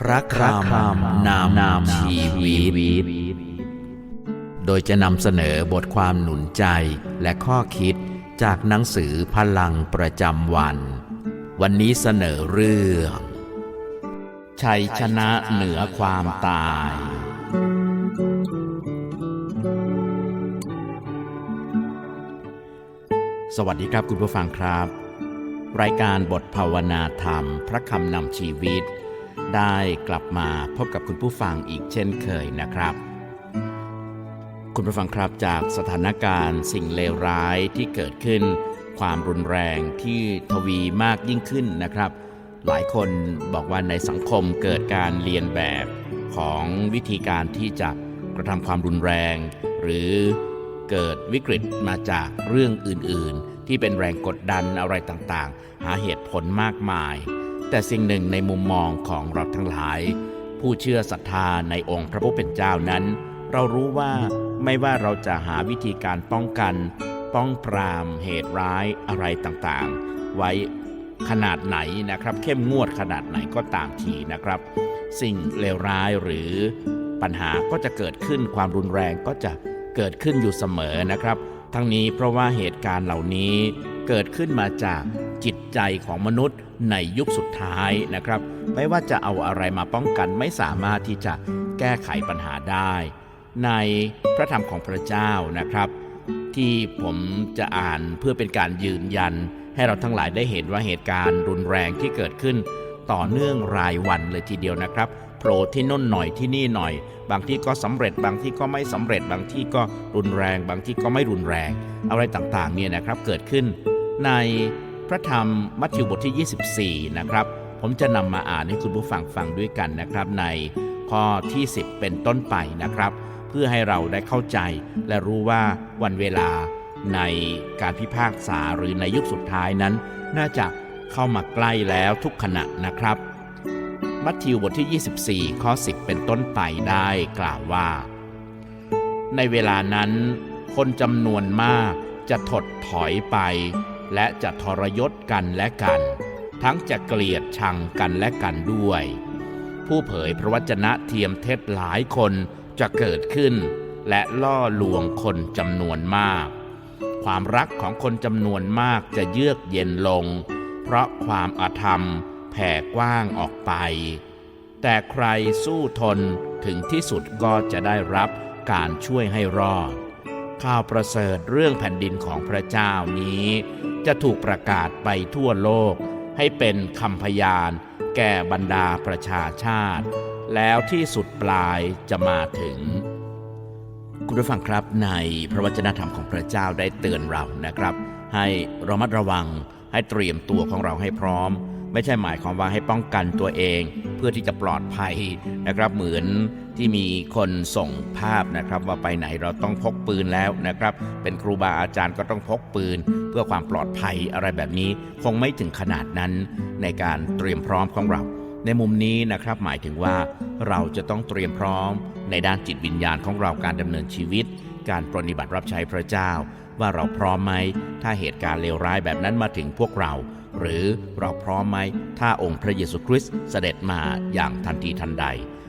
พระคำนามนามชีวิต โดยจะนำเสนอบทความหนุนใจและข้อคิดจากหนังสือพลังประจำวัน วันนี้เสนอเรื่อง ชัยชนะเหนือความตาย สวัสดีครับคุณผู้ฟังครับ รายการบทภาวนาธรรม พระคำนำชีวิต ได้กลับมาพบกับคุณผู้ฟังอีกเช่นเคยนะครับ คุณผู้ฟังครับจากสถานการณ์สิ่งเลวร้ายที่เกิดขึ้น ความรุนแรงที่ทวีมากยิ่งขึ้นนะครับ หลายคนบอกว่าในสังคมเกิดการเรียนแบบของวิธีการที่จะกระทำความรุนแรง หรือเกิดวิกฤตมาจากเรื่องอื่นๆ ที่เป็นแรงกดดันอะไรต่างๆ หาเหตุผลมากมาย แต่สิ่งหนึ่งในมุมมองของเราทั้งหลาย ผู้เชื่อศรัทธาในองค์พระผู้เป็นเจ้านั้น เรารู้ว่าไม่ว่าเราจะหาวิธีการป้องกัน ป้องปรามเหตุร้ายอะไรต่างๆ ไว้ขนาดไหนนะครับ เข้มงวดขนาดไหนก็ตามทีนะครับ สิ่งเลวร้ายหรือปัญหาก็จะเกิดขึ้นความรุนแรงก็จะเกิดขึ้นอยู่เสมอนะครับ ทั้งนี้เพราะว่าเหตุการณ์เหล่านี้เกิดขึ้นมาจาก ใจของมนุษย์ในยุคสุดท้ายนะครับ ไม่ว่าจะเอาอะไรมาป้องกันไม่สามารถที่จะแก้ไขปัญหาได้ ในพระธรรมของพระเจ้านะครับ ที่ผมจะอ่านเพื่อเป็นการยืนยัน ให้เราทั้งหลายได้เห็นว่าเหตุการณ์รุนแรงที่เกิดขึ้น ต่อเนื่องรายวันเลยทีเดียวนะครับโผล่ที่น่นหน่อยที่นี่หน่อย บางที่ก็สำเร็จบางที่ก็ไม่สำเร็จบางที่ก็รุนแรง บางที่ก็ไม่รุนแรง อะไรต่างๆเนี่ยนะครับเกิดขึ้นใน พระธรรมมัทธิวบทที่ 24 นะครับ ผมจะนำมาอ่านให้คุณผู้ฟังฟังด้วยกันนะครับ ในข้อที่ 10 เป็นต้นไปนะครับ เพื่อให้เราได้เข้าใจ และรู้ว่าวันเวลาในการพิพากษาหรือในยุคสุดท้ายนั้น น่าจะเข้ามาใกล้แล้วทุกขณะนะครับ มัทธิวบทที่ 24 ข้อ 10 เป็นต้นไปได้กล่าวว่า ในเวลานั้น คนจำนวนมากจะถดถอยไป และจะทรยศกันและกัน ทั้งจะเกลียดชังกันและกันด้วย ผู้เผยพระวจนะเทียมเท็จหลายคนจะเกิดขึ้น และล่อลวงคนจำนวนมาก ความรักของคนจำนวนมากจะเยือกเย็นลง เพราะความอาธรรมแผ่กว้างออกไป แต่ใครสู้ทนถึงที่สุดก็จะได้รับการช่วยให้รอด ข่าวประเสริฐเรื่องแผ่นดินของพระเจ้านี้ จะถูกประกาศไปทั่วโลก ให้เป็นคำพยานแก่บรรดาประชาชาติ แล้วที่สุดปลายจะมาถึง คุณผู้ฟังครับในพระวจนะธรรมของพระเจ้าได้เตือนเรานะครับ ให้ระมัดระวังให้เตรียมตัวของเราให้พร้อม ไม่ใช่หมายความว่าให้ป้องกันตัวเอง เพื่อที่จะปลอดภัยนะครับ เหมือนที่มีคนส่งภาพนะครับ ว่าไปไหนเราต้องพกปืนแล้วนะครับ เป็นครูบาอาจารย์ก็ต้องพกปืน เพื่อความปลอดภัยอะไรแบบนี้ คงไม่ถึงขนาดนั้นในการเตรียมพร้อมของเรา ในมุมนี้นะครับหมายถึงว่าเราจะต้องเตรียมพร้อม ในด้านจิตวิญญาณของเราการดำเนินชีวิต การปฏิบัติรับใช้พระเจ้า ว่าเราพร้อมไหมถ้าเหตุการณ์เลวร้ายแบบนั้นมาถึงพวกเรา หรือเราพร้อมไหมถ้าองค์พระเยซูคริสต์เสด็จมาอย่างทันทีทันใด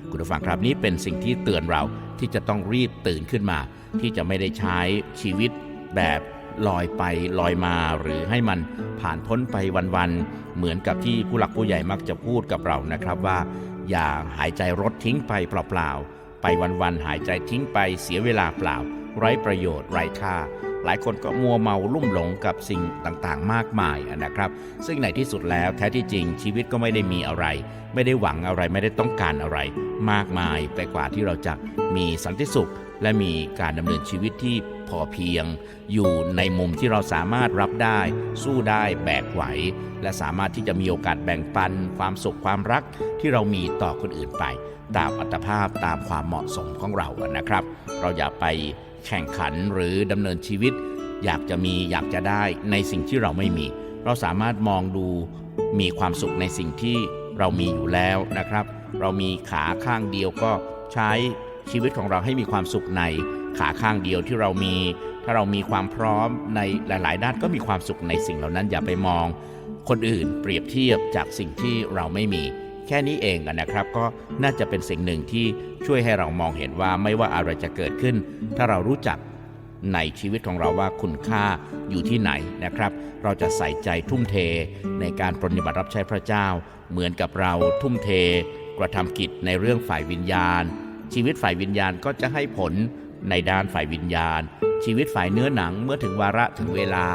คุณผู้ฟังครับนี้เป็นสิ่งที่เตือนเราที่จะต้องรีบตื่นขึ้นมา ที่จะไม่ได้ใช้ชีวิตแบบลอยไปลอยมาหรือให้มันผ่านพ้นไปวันๆเหมือนกับที่ผู้หลักผู้ใหญ่มักจะพูดกับเรานะครับว่า อย่าหายใจรถทิ้งไปเปล่าๆไปวันๆหายใจทิ้งไปเสียเวลาเปล่า ไร้ประโยชน์ไร้ค่า หลายคนก็มัวเมาลุ่มหลงกับสิ่งต่างๆ มากมายนะครับ ซึ่งในที่สุดแล้วแท้ที่จริงชีวิตก็ไม่ได้มีอะไร ไม่ได้หวังอะไรไม่ได้ต้องการอะไร มากมายไปกว่าที่เราจะมีสันติสุข และมีการดำเนินชีวิตที่พอเพียง อยู่ในมุมที่เราสามารถรับได้ สู้ได้แบกไหว และสามารถที่จะมีโอกาสแบ่งปัน ความสุขความรักที่เรามีต่อคนอื่นไป ตามอัตภาพตามความเหมาะสมของเรานะครับ เราอย่าไป แข่งขันหรือดำเนินชีวิต อยากจะมีอยากจะได้ในสิ่งที่เราไม่มี เราสามารถมองดูมีความสุขในสิ่งที่เรามีอยู่แล้วนะครับ เรามีขาข้างเดียวก็ใช้ชีวิตของเราให้มีความสุขในขาข้างเดียวที่เรามี ถ้าเรามีความพร้อมในหลาย ๆ ด้านก็มีความสุขในสิ่งเหล่านั้นอย่าไปมอง คนอื่นเปรียบเทียบจากสิ่งที่เราไม่มี แค่นี้เองนะครับ ก็น่าจะเป็นสิ่งหนึ่งที่ช่วยให้เรามองเห็นว่าไม่ว่าอะไรจะเกิดขึ้น ถ้าเรารู้จักในชีวิตของเราว่าคุณค่าอยู่ที่ไหนนะครับ เราจะใส่ใจทุ่มเทในการปฏิบัติรับใช้พระเจ้า เหมือนกับเราทุ่มเท กระทำกิจในเรื่องฝ่ายวิญญาณ ชีวิตฝ่ายวิญญาณก็จะให้ผลในด้านฝ่ายวิญญาณ ชีวิตฝ่ายเนื้อหนังเมื่อถึงวาระถึงเวลา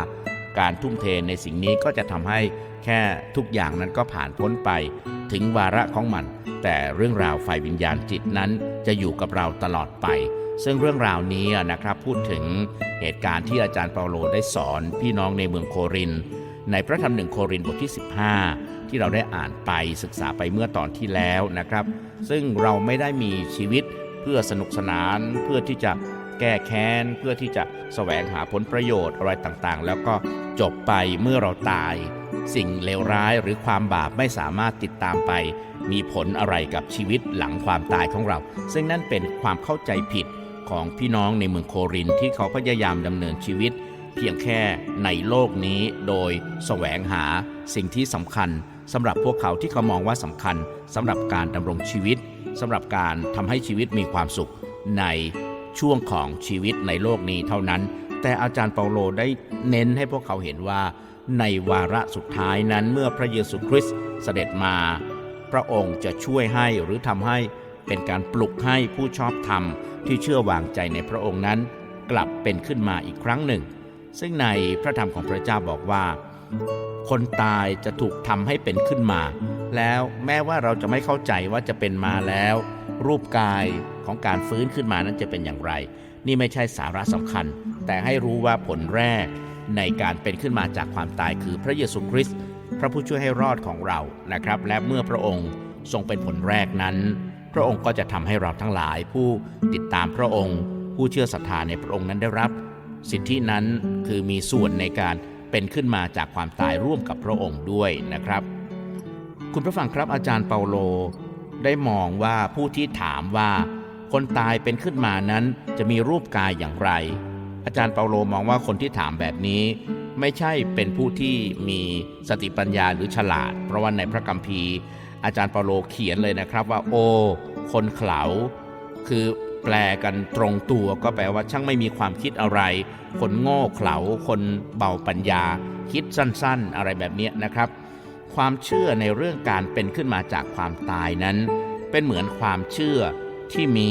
การทุ่มเทในสิ่งนี้ก็จะทำให้แค่ทุกอย่างนั้นก็ผ่านพ้นไป ถึงวาระของมัน แต่เรื่องราวฝ่ายวิญญาณจิตนั้นจะอยู่กับเราตลอดไป ซึ่งเรื่องราวนี้นะครับพูดถึงเหตุการณ์ที่อาจารย์เปาโลได้สอนพี่น้องในเมืองโคริน ในพระธรรมหนึ่งโครินบทที่ 15 ที่เราได้อ่านไปศึกษาไปเมื่อตอนที่แล้วนะครับ ซึ่งเราไม่ได้มีชีวิตเพื่อสนุกสนานเพื่อที่จะแก้แค้นเพื่อที่จะแสวงหาผลประโยชน์อะไรต่างๆ แล้วก็จบไปเมื่อเราตาย สิ่งเลวร้ายหรือความบาปไม่สามารถติดตามไป มีผลอะไรกับชีวิตหลังความตายของเรา ซึ่งนั่นเป็นความเข้าใจผิดของพี่น้องในเมืองโครินที่เขาพยายามดำเนินชีวิต เพียงแค่ในโลกนี้โดยแสวงหาสิ่งที่สำคัญสำหรับพวกเขาที่เขามองว่าสำคัญสำหรับการดำรงชีวิตสำหรับการทำให้ชีวิตมีความสุขในช่วงของชีวิตในโลกนี้เท่านั้น แต่อาจารย์เปาโลได้เน้นให้พวกเขาเห็นว่า ในวาระสุดท้ายนั้นเมื่อพระเยซูคริสต์เสด็จมา พระองค์จะช่วยให้หรือทำให้เป็นการปลุกให้ผู้ชอบธรรมที่เชื่อวางใจในพระองค์นั้น กลับเป็นขึ้นมาอีกครั้งหนึ่ง ซึ่งในพระธรรมของพระเจ้าบอกว่า คนตายจะถูกทำให้เป็นขึ้นมา แล้วแม้ว่าเราจะไม่เข้าใจว่าจะเป็นมาแล้ว รูปกายของการฟื้นขึ้นมานั้นจะเป็นอย่างไร นี่ไม่ใช่สาระสำคัญ แต่ให้รู้ว่าผลแรก ในการเป็นขึ้นมาจากความตายคือพระเยซูคริสต์พระผู้ช่วยให้รอดของเรานะครับ และเมื่อพระองค์ทรงเป็นผลแรกนั้น พระองค์ก็จะทำให้เราทั้งหลายผู้ติดตามพระองค์ ผู้เชื่อศรัทธาในพระองค์นั้นได้รับ สิทธินั้นคือมีส่วนในการเป็นขึ้นมาจากความตายร่วมกับพระองค์ด้วยนะครับ คุณผู้ฟังครับอาจารย์เปาโล ได้มองว่าผู้ที่ถามว่าคนตายเป็นขึ้นมานั้นจะมีรูปกายอย่างไร อาจารย์เปาโลมองว่าคนที่ถามแบบนี้ ไม่ใช่เป็นผู้ที่มีสติปัญญาหรือฉลาด เพราะว่าในพระคัมภีร์ อาจารย์เปาโลเขียนเลยนะครับว่า โอ้คนเขลาคือแปลกันตรงตัวก็แปลว่าช่างไม่มีความคิดอะไร คนโง่เขลาคนเบาปัญญา คิดสั้นๆ อะไรแบบนี้นะครับ ความเชื่อในเรื่องการเป็นขึ้นมาจากความตายนั้น เป็นเหมือนความเชื่อที่มี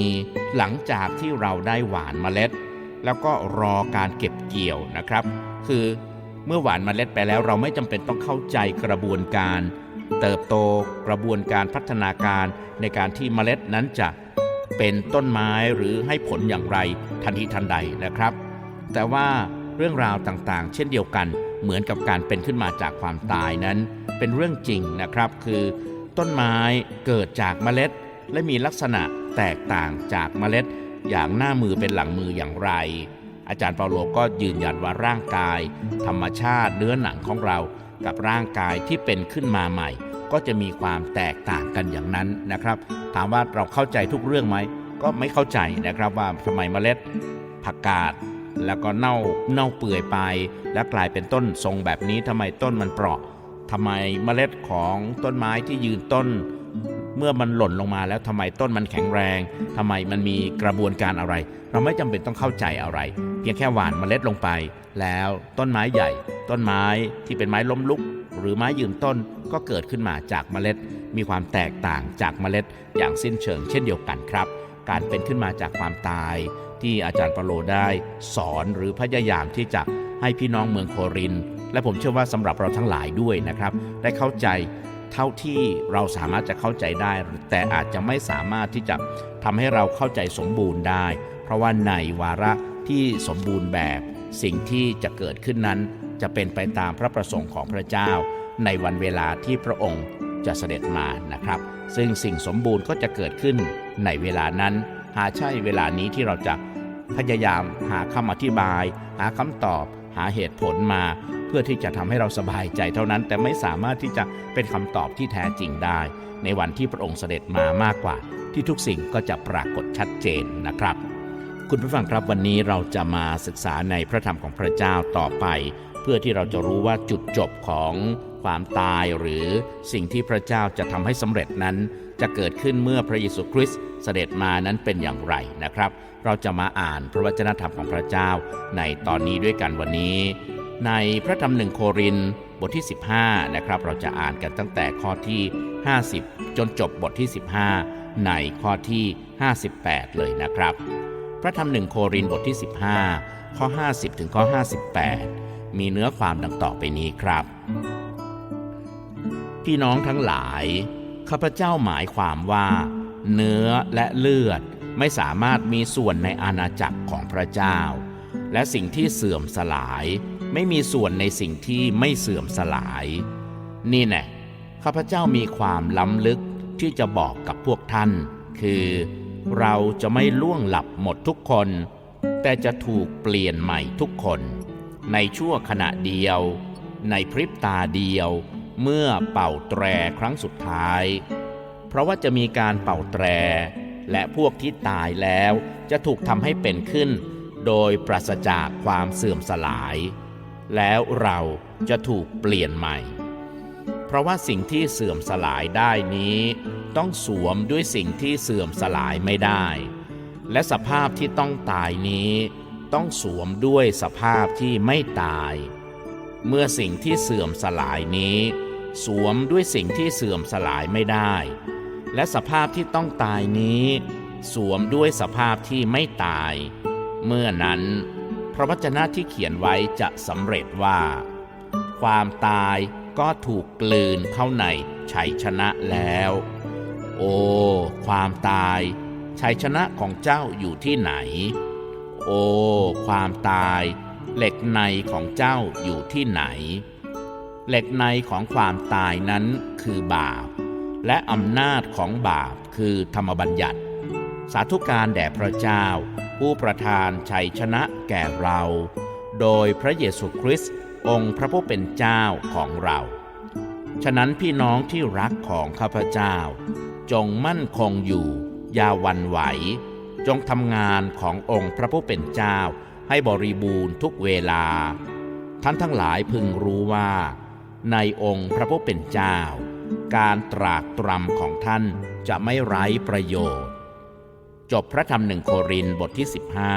หลังจากที่เราได้หวานเมล็ด แล้วก็รอการเก็บเกี่ยวนะครับ คือเมื่อหวานมเมล็ดไปแล้วเราไม่จำเป็นต้องเข้าใจกระบวนการ เติบโตกระบวนการพัฒนาการในการที่เมล็ดนั้นจะเป็นต้นไม้หรือให้ผลอย่างไรทันทีทันใดนะครับ แต่ว่าเรื่องราวต่างๆ เช่นเดียวกันเหมือนกับการเป็นขึ้นมาจากความตายนั้น เป็นเรื่องจริงนะครับ คือ ต้นไม้เกิดจากเมล็ด และมีลักษณะแตกต่างจากเมล็ด อย่างหน้ามือเป็นหลังมืออย่างไร อาจารย์เปาโลก็ยืนยันว่าร่างกาย ธรรมชาติเนื้อหนังของเรา กับร่างกายที่เป็นขึ้นมาใหม่ ก็จะมีความแตกต่างกันอย่างนั้นนะครับ ถามว่าเราเข้าใจทุกเรื่องไหมก็ไม่เข้าใจนะครับว่าทำไมเมล็ดผักกาดแล้วก็เน่าเน่าเปื่อยไป แล้วกลายเป็นต้นทรงแบบนี้ทำไมต้นมันเปราะทำไมเมล็ดของต้นไม้ที่ยืนต้น เมื่อมันหล่นลงมาแล้วทำไมต้นมันแข็งแรงทำไมมันมีกระบวนการอะไร เราไม่จำเป็นต้องเข้าใจอะไร เพียงแค่หว่านเมล็ดลงไป แล้วต้นไม้ใหญ่ ต้นไม้ที่เป็นไม้ล้มลุก หรือไม้ยืนต้นก็เกิดขึ้นมาจากเมล็ด มีความแตกต่างจากเมล็ด อย่างสิ้นเชิงเช่นเดียวกันครับ การเป็นขึ้นมาจากความตาย ที่อาจารย์ปาโลได้สอนหรือพยายามที่จะให้พี่น้องเมืองโครินและผมเชื่อว่าสำหรับเราทั้งหลายด้วยนะครับ ได้เข้าใจ เท่าที่เราสามารถจะเข้าใจได้ แต่อาจจะไม่สามารถที่จะทำให้เราเข้าใจสมบูรณ์ได้ เพราะว่าในวาระที่สมบูรณ์แบบสิ่งที่จะเกิดขึ้นนั้น จะเป็นไปตามพระประสงค์ของพระเจ้า ในวันเวลาที่พระองค์จะเสด็จมานะครับ ซึ่งสิ่งสมบูรณ์ก็จะเกิดขึ้นในเวลานั้น หาใช่เวลานี้ที่เราจะพยายามหาคำอธิบาย หาคำตอบ หาเหตุผลมา เพื่อที่จะทำให้เราสบายใจเท่านั้น แต่ไม่สามารถที่จะเป็นคำตอบที่แท้จริงได้ ในวันที่พระองค์เสด็จมามากกว่า ที่ทุกสิ่งก็จะปรากฏชัดเจนนะครับ คุณผู้ฟังครับวันนี้เราจะมาศึกษาในพระธรรมของพระเจ้าต่อไป เพื่อที่เราจะรู้ว่าจุดจบของความตายหรือสิ่งที่พระเจ้าจะทำให้สำเร็จนั้น จะเกิดขึ้นเมื่อพระเยซูคริสต์เสด็จมานั้นเป็นอย่างไรนะครับ เราจะมาอ่านพระวจนะธรรมของพระเจ้าในตอนนี้ด้วยกันวันนี้ ในพระธรรมหนึ่งโครินบทที่ 15 นะครับ เราจะอ่านกันตั้งแต่ข้อที่ 50 จนจบบทที่ 15 ในข้อที่ 58 เลยนะครับ พระธรรมหนึ่งโครินบทที่ 15 ข้อ 50 ถึงข้อ 58 มีเนื้อความดังต่อไปนี้ครับ พี่น้องทั้งหลายข้าพเจ้าหมายความว่า เนื้อและเลือดไม่สามารถมีส่วนในอาณาจักรของพระเจ้า และสิ่งที่เสื่อมสลาย ไม่มีส่วนในสิ่งที่ไม่เสื่อมสลาย นี่แน่ข้าพเจ้ามีความล้ำลึกที่จะบอกกับพวกท่าน คือเราจะไม่ล่วงหลับหมดทุกคน แต่จะถูกเปลี่ยนใหม่ทุกคน ในชั่วขณะเดียว ในพริบตาเดียว เมื่อเป่าแตรครั้งสุดท้าย เพราะว่าจะมีการเป่าแตร และพวกที่ตายแล้วจะถูกทำให้เป็นขึ้น โดยปราศจากความเสื่อมสลาย แล้วเราจะถูกเปลี่ยนใหม่ เพราะว่าสิ่งที่เสื่อมสลายได้นี้ ต้องสวมด้วยสิ่งที่เสื่อมสลายไม่ได้ และสภาพที่ต้องตายนี้ ต้องสวมด้วยสภาพที่ไม่ตาย เมื่อสิ่งที่เสื่อมสลายนี้ สวมด้วยสิ่งที่เสื่อมสลายไม่ได้ และสภาพที่ต้องตายนี้ สวมด้วยสภาพที่ไม่ตาย เมื่อนั้น ระวจนะที่เขียนไว้จะสำเร็จว่า ความตายก็ถูกกลืนเข้าในชัยชนะแล้ว โอ้ ความตายชัยชนะของเจ้าอยู่ที่ไหน โอ้ ความตายเหล็กในของเจ้าอยู่ที่ไหน เหล็กในของความตายนั้นคือบาป และอำนาจของบาปคือธรรมบัญญัติ สาธุการแด่พระเจ้า ผู้ประทานชัยชนะแก่เรา โดยพระเยซูคริสต์องค์พระผู้เป็นเจ้าของเรา ฉะนั้นพี่น้องที่รักของข้าพเจ้า จงมั่นคงอยู่ อย่าวันไหว จงทำงานขององค์พระผู้เป็นเจ้าให้บริบูรณ์ทุกเวลา ท่านทั้งหลายพึงรู้ว่า ในองค์พระผู้เป็นเจ้า การตรากตรำของท่านจะไม่ไร้ประโยชน์ จบพระธรรมหนึ่งโครินธ์บทที่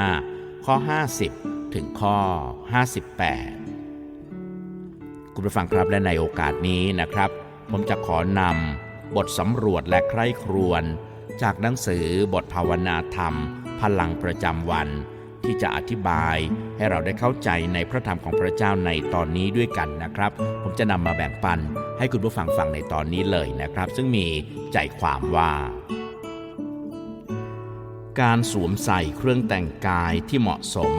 15 ข้อ 50 ถึงข้อ 58 คุณผู้ฟังครับและในโอกาสนี้นะครับ ผมจะขอนำบทสำรวจและใคร่ครวญจากหนังสือบทภาวนาธรรม พลังประจำวัน ที่จะอธิบายให้เราได้เข้าใจในพระธรรมของพระเจ้าในตอนนี้ด้วยกันนะครับ ผมจะนำมาแบ่งปันให้คุณผู้ฟังฟังในตอนนี้เลยนะครับ ซึ่งมีใจความว่า การสวมใส่เครื่องแต่งกายที่เหมาะสม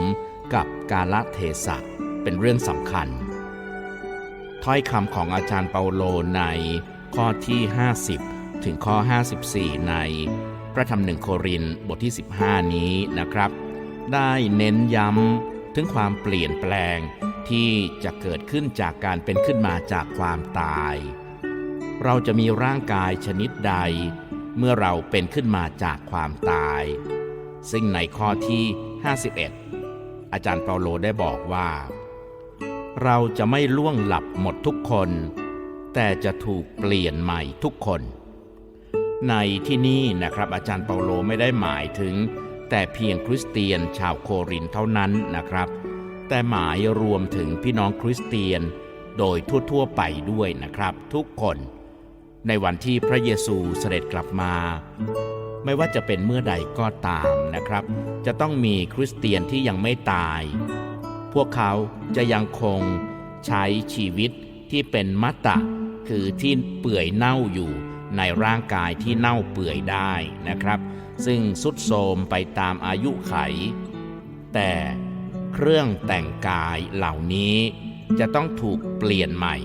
กับกาลเทศะเป็นเรื่องสำคัญ ถ้อยคำของอาจารย์เปาโลในข้อที่ 50 ถึงข้อ 54 ในพระธรรมหนึ่งโครินบทที่ 15 นี้นะครับ ได้เน้นย้ำถึงความเปลี่ยนแปลงที่จะเกิดขึ้นจากการเป็นขึ้นมาจากความตาย เราจะมีร่างกายชนิดใด เมื่อเราเป็นขึ้นมาจากความตาย ซึ่งในข้อที่ 51 อาจารย์เปาโลได้บอกว่า เราจะไม่ล่วงหลับหมดทุกคน แต่จะถูกเปลี่ยนใหม่ทุกคน ในที่นี้นะครับ อาจารย์เปาโลไม่ได้หมายถึง แต่เพียงคริสเตียนชาวโครินเท่านั้นนะครับ แต่หมายรวมถึงพี่น้องคริสเตียนโดยทั่วๆไปด้วยนะครับ ทุกคน ในวันที่พระเยซูเสด็จกลับมา ไม่ว่าจะเป็นเมื่อใดก็ตามนะครับ จะต้องมีคริสเตียนที่ยังไม่ตาย พวกเขาจะยังคงใช้ชีวิตที่เป็นมัตตะ คือที่เปื่อยเน่าอยู่ในร่างกายที่เน่าเปื่อยได้นะครับ ซึ่งสุดโทรมไปตามอายุไข แต่เครื่องแต่งกายเหล่านี้จะต้องถูกเปลี่ยนใหม่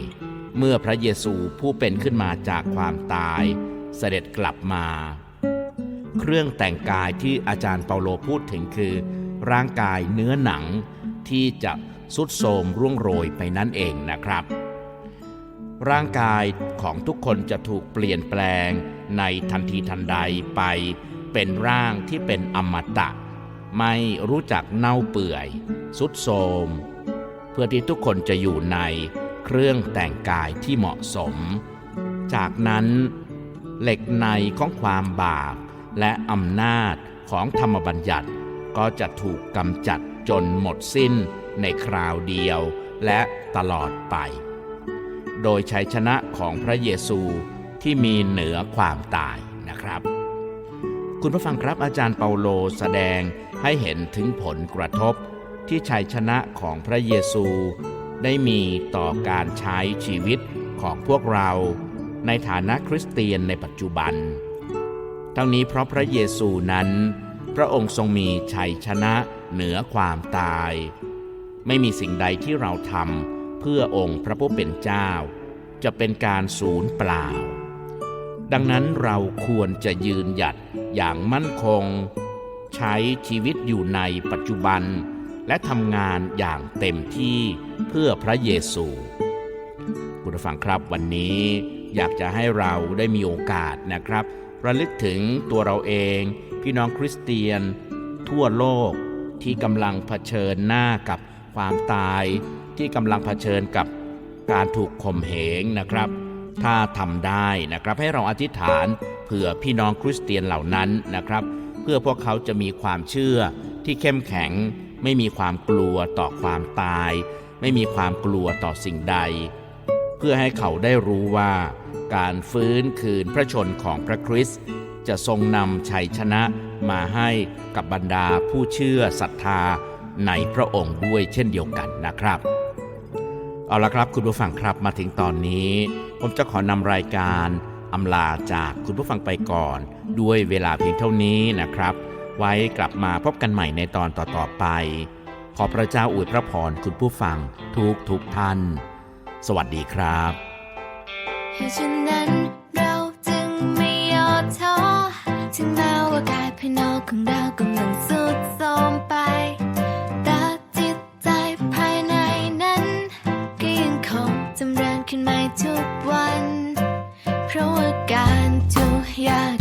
เมื่อพระเยซูผู้เป็นขึ้นมาจากความตายเสด็จกลับมา เครื่องแต่งกายที่อาจารย์เปาโลพูดถึงคือ ร่างกายเนื้อหนังที่จะสุดโทมร่วงโรยไปนั่นเองนะครับ ร่างกายของทุกคนจะถูกเปลี่ยนแปลงในทันทีทันใดไป เป็นร่างที่เป็นอมตะ ไม่รู้จักเน่าเปื่อย สุดโทมเพื่อที่ทุกคนจะอยู่ใน เครื่องแต่งกายที่เหมาะสม จากนั้น เหล็กในของความบาปและอำนาจของธรรมบัญญัติ ก็จะถูกกำจัดจนหมดสิ้นในคราวเดียวและตลอดไป โดยชัยชนะของพระเยซูที่มีเหนือความตายนะครับ คุณผู้ฟังครับอาจารย์เปาโลแสดงให้เห็นถึงผลกระทบที่ชัยชนะของพระเยซู ได้มีต่อการใช้ชีวิตของพวกเราในฐานะคริสเตียนในปัจจุบัน ทั้งนี้เพราะพระเยซูนั้น พระองค์ทรงมีชัยชนะเหนือความตาย ไม่มีสิ่งใดที่เราทำเพื่อองค์พระผู้เป็นเจ้า จะเป็นการสูญเปล่า ดังนั้นเราควรจะยืนหยัดอย่างมั่นคง ใช้ชีวิตอยู่ในปัจจุบัน และทำงานอย่างเต็มที่เพื่อพระเยซู คุณผู้ฟังครับวันนี้อยากจะให้เราได้มีโอกาสนะครับ ระลึกถึงตัวเราเอง พี่น้องคริสเตียน ทั่วโลกที่กำลังเผชิญหน้ากับความตายที่กำลังเผชิญกับการถูกข่มเหงนะครับ ถ้าทำได้นะครับให้เราอธิษฐานเผื่อพี่น้องคริสเตียนเหล่านั้นนะครับ เพื่อพวกเขาจะมีความเชื่อที่เข้มแข็ง ไม่มีความกลัวต่อความตาย ไม่มีความกลัวต่อสิ่งใด เพื่อให้เขาได้รู้ว่าการฟื้นคืนพระชนของพระคริสต์จะทรงนำชัยชนะมาให้กับบรรดาผู้เชื่อศรัทธาในพระองค์ด้วยเช่นเดียวกันนะครับ เอาละครับคุณผู้ฟังครับมาถึงตอนนี้ ผมจะขอนำรายการอำลาจากคุณผู้ฟังไปก่อน ด้วยเวลาเพียงเท่านี้นะครับ ไว้กลับมาพบกันใหม่ในตอนต่อๆไป ขอพระเจ้าอวยพระพรคุณผู้ฟังทุกทุกท่าน สวัสดีครับเหตุฉะนั้นเราจึงไม่ย่อท้อถึงแม้ว่ากายภายนอกของเรากำลังสุดโทรมไปแต่จิตใจภายในนั้นก็ยังคงจำเริญขึ้นใหม่ทุกวัน เพราะว่าการทุกข์ยาก